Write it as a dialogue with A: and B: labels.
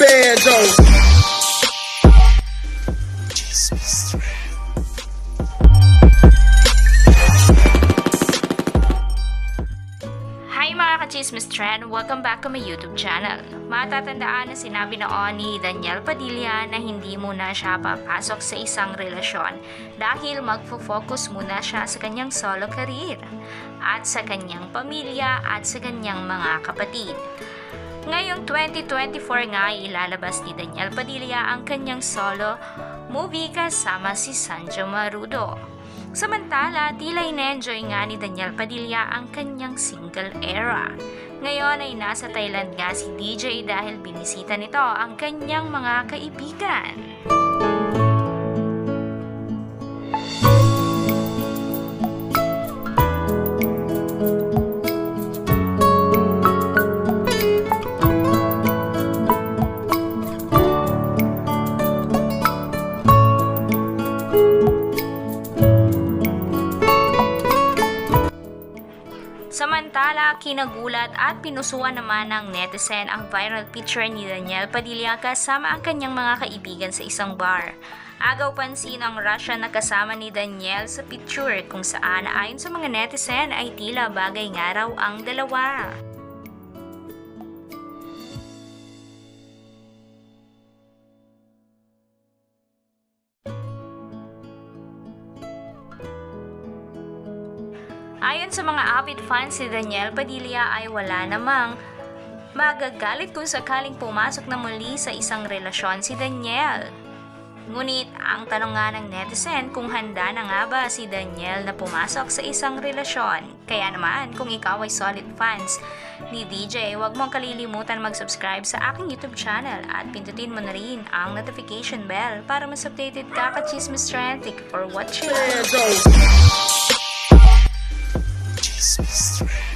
A: bando.
B: Hi mga ka-chismis trend! Welcome back to my YouTube channel. Matatandaan na sinabi noon ni Daniel Padilla na hindi muna siya papasok sa isang relasyon dahil magfo-focus muna siya sa kanyang solo career at sa kanyang pamilya at sa kanyang mga kapatid. Ngayong 2024 nga ilalabas ni Daniel Padilla ang kanyang solo movie kasama si Sanjo Marudo. Samantala, tila in-enjoy nga ni Daniel Padilla ang kanyang single era. Ngayon ay nasa Thailand nga si DJ dahil binisita nito ang kanyang mga kaibigan. Samantala, kinagulat at pinusuan naman ng netizen ang viral picture ni Daniel Padilla kasama ang kanyang mga kaibigan sa isang bar. Agaw pansin ang Russian na kasama ni Daniel sa picture kung saan ayon sa mga netizen ay tila bagay nga raw ang dalawa. Ayon sa mga avid fans, si Daniel Padilla ay wala namang magagalit kung sakaling pumasok na muli sa isang relasyon si Daniel. Ngunit ang tanong nga ng netizen kung handa na nga ba si Daniel na pumasok sa isang relasyon. Kaya naman kung ikaw ay solid fans ni DJ, huwag mong kalilimutan mag-subscribe sa aking YouTube channel at pindutin mo na rin ang notification bell para mas updated ka ka Chismis Trend. For watching.
A: space,
C: space.